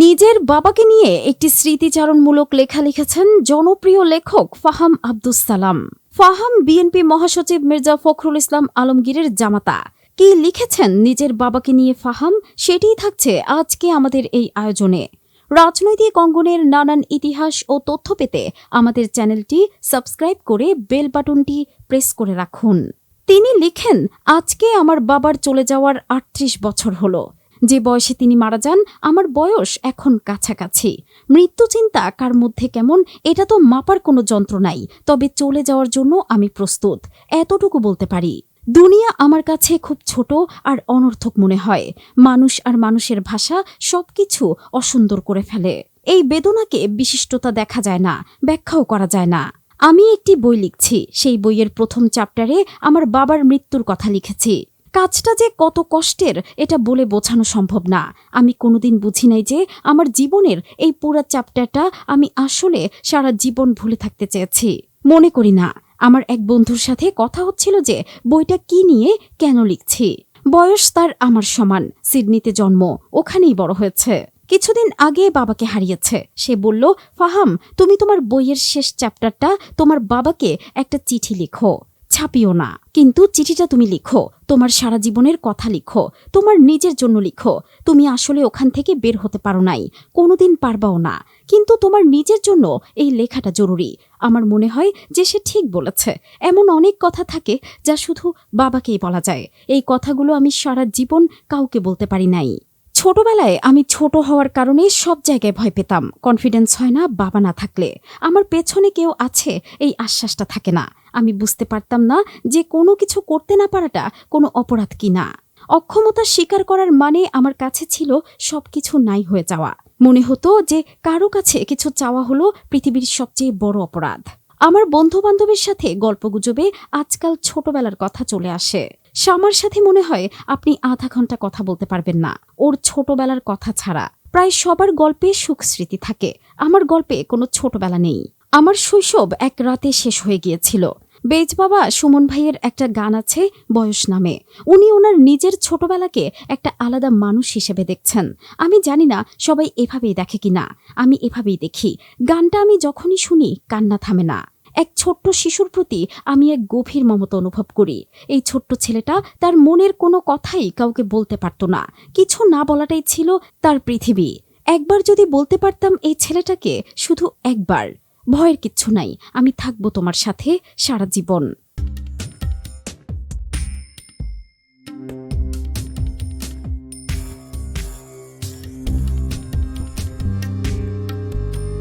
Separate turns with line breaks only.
নিজের বাবাকে নিয়ে একটি স্মৃতিচারণমূলক লেখা লিখেছেন জনপ্রিয় লেখক ফাহাম আব্দুস সালাম। ফাহাম বিএনপি মহাসচিব মির্জা ফখরুল ইসলাম আলমগীরের জামাতা। কি লিখেছেন নিজের বাবাকে নিয়ে ফাহাম? সেটিই থাকছে আজকে আমাদের এই আয়োজনে। রাজনৈতিক অঙ্গনের নানান ইতিহাস ও তথ্য পেতে আমাদের চ্যানেলটি সাবস্ক্রাইব করে বেল বাটনটি প্রেস করে রাখুন। তিনি লিখেন, আজকে আমার বাবার চলে যাওয়ার আটত্রিশ বছর হলো। যে বয়সে তিনি মারা যান, আমার বয়স এখন কাছাকাছি। মৃত্যু চিন্তা কার মধ্যে কেমন, এটা তো মাপার কোনো যন্ত্র নাই, তবে চলে যাওয়ার জন্য আমি প্রস্তুত, এতটুকু বলতে পারি। দুনিয়া আমার কাছে খুব ছোট আর অনর্থক মনে হয়, মানুষ আর মানুষের ভাষা সবকিছু অসুন্দর করে ফেলে। এই বেদনাকে বিশিষ্টতা দেখা যায় না, ব্যাখ্যাও করা যায় না। আমি একটি বই লিখছি, সেই বইয়ের প্রথম চ্যাপ্টারে আমার বাবার মৃত্যুর কথা লিখেছি। কাজটা যে কত কষ্টের, এটা বলে বোঝানো সম্ভব না। আমি কোনোদিন বুঝি নাই যে আমার জীবনের এই পুরা চ্যাপ্টারটা আমি আসলে সারা জীবন ভুলে থাকতে চেয়েছি। মনে করি না, আমার এক বন্ধুর সাথে কথা হচ্ছিল যে বইটা কি নিয়ে কেন লিখছি। বয়স তার আমার সমান, সিডনিতে জন্ম, ওখানেই বড় হয়েছে। কিছুদিন আগে বাবাকে হারিয়েছে। সে বলল, ফাহাম, তুমি তোমার বইয়ের শেষ চ্যাপ্টারটা তোমার বাবাকে একটা চিঠি লিখো। ছাপিও না। কিন্তু চিঠিটা তুমি লিখো, তোমার সারা জীবনের কথা লিখো, তোমার নিজের জন্য লিখো। তুমি আসলে ওখান থেকে বের হতে পারো নাই, কোনোদিন পারবাও না। কিন্তু তোমার নিজের জন্য এই লেখাটা জরুরি। আমার মনে হয় যে সে ঠিক বলেছে। এমন অনেক কথা থাকে যা শুধু বাবাকেই বলা যায়। এই কথাগুলো আমি সারা জীবন কাউকে বলতে পারি নাই। ছোটবেলায় আমি ছোট হওয়ার কারণে সব জায়গায় ভয় পেতাম। কনফিডেন্স হয় না, বাবা না থাকলে। আমার পেছনে কেউ আছে, এই আশ্বাসটা থাকে না। আমি বুঝতে পারতাম না যে কোনো কিছু করতে না পারাটা কোনো অপরাধ কি না। অক্ষমতা স্বীকার করার মানে আমার কাছে ছিল সবকিছু নাই হয়ে যাওয়া। মনে হতো যে কারও কাছে কিছু চাওয়া হলো পৃথিবীর সবচেয়ে বড় অপরাধ। আমার বন্ধু বান্ধবের সাথে গল্পগুজবে আজকাল ছোটবেলার কথা চলে আসে। শামার সাথে মনে হয় আপনি আধা ঘণ্টা কথা বলতে পারবেন না। ওর ছোটবেলার কথা ছাড়া। প্রায় সবার গল্পে সুখ স্মৃতি থাকে। আমার গল্পে কোনো ছোটবেলা নেই। আমার শৈশব এক রাতে শেষ হয়ে গিয়েছিল। বেজ বাবা সুমন ভাইয়ের একটা গান আছে, বয়স নামে। উনি ওনার নিজের ছোটবেলাকে একটা আলাদা মানুষ হিসেবে দেখছেন। আমি জানি না সবাই এভাবেই দেখে কিনা। আমি এভাবেই দেখি। গানটা আমি যখনই শুনি, কান্না থামে না। এক ছোট্ট শিশুর প্রতি আমি এক গভীর মমতা অনুভব করি। এই ছোট্ট ছেলেটা তার মনের কোনো কথাই কাউকে বলতে পারত না। কিছু না বলাটাই ছিল তার পৃথিবী। একবার যদি বলতে পারতাম এই ছেলেটাকে শুধু একবার। ভয়ের কিচ্ছু নাই, আমি থাকব তোমার সাথে সারা জীবন।